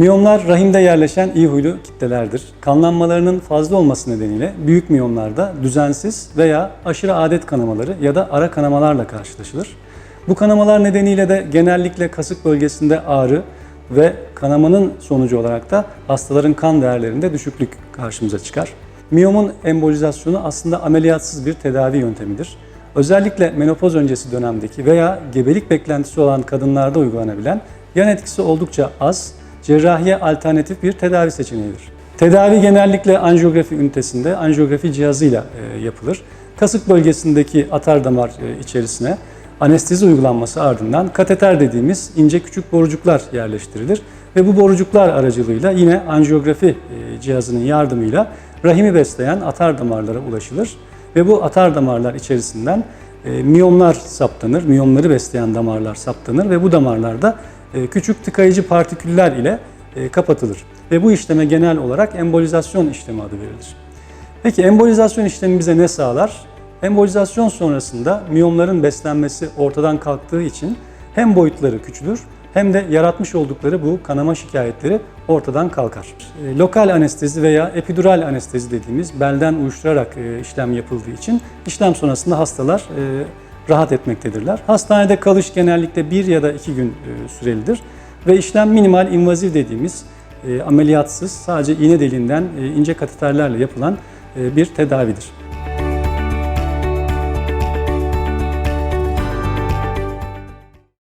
Miyomlar rahimde yerleşen iyi huylu kitlelerdir. Kanlanmalarının fazla olması nedeniyle büyük miyomlarda düzensiz veya aşırı adet kanamaları ya da ara kanamalarla karşılaşılır. Bu kanamalar nedeniyle de genellikle kasık bölgesinde ağrı ve kanamanın sonucu olarak da hastaların kan değerlerinde düşüklük karşımıza çıkar. Miyomun embolizasyonu aslında ameliyatsız bir tedavi yöntemidir. Özellikle menopoz öncesi dönemdeki veya gebelik beklentisi olan kadınlarda uygulanabilen yan etkisi oldukça az, cerrahiye alternatif bir tedavi seçeneğidir. Tedavi genellikle anjiyografi ünitesinde anjiyografi cihazıyla e, yapılır. Kasık bölgesindeki atar damar e, içerisine anestezi uygulanması ardından kateter dediğimiz ince küçük borucuklar yerleştirilir ve bu borucuklar aracılığıyla yine anjiyografi e, cihazının yardımıyla rahimi besleyen atar damarlara ulaşılır ve bu atar damarlar içerisinden e, miyomlar saptanır, miyomları besleyen damarlar saptanır ve bu damarlarda küçük tıkayıcı partiküller ile e, kapatılır. Ve bu işleme genel olarak embolizasyon işlemi adı verilir. Peki embolizasyon işlemi bize ne sağlar? Embolizasyon sonrasında miyomların beslenmesi ortadan kalktığı için hem boyutları küçülür hem de yaratmış oldukları bu kanama şikayetleri ortadan kalkar. E, Lokal anestezi veya epidural anestezi dediğimiz belden uyuşturarak e, işlem yapıldığı için işlem sonrasında hastalar e, rahat etmektedirler. Hastanede kalış genellikle bir ya da iki gün e, sürelidir ve işlem minimal invaziv dediğimiz e, ameliyatsız sadece iğne deliğinden e, ince kateterlerle yapılan bir tedavidir.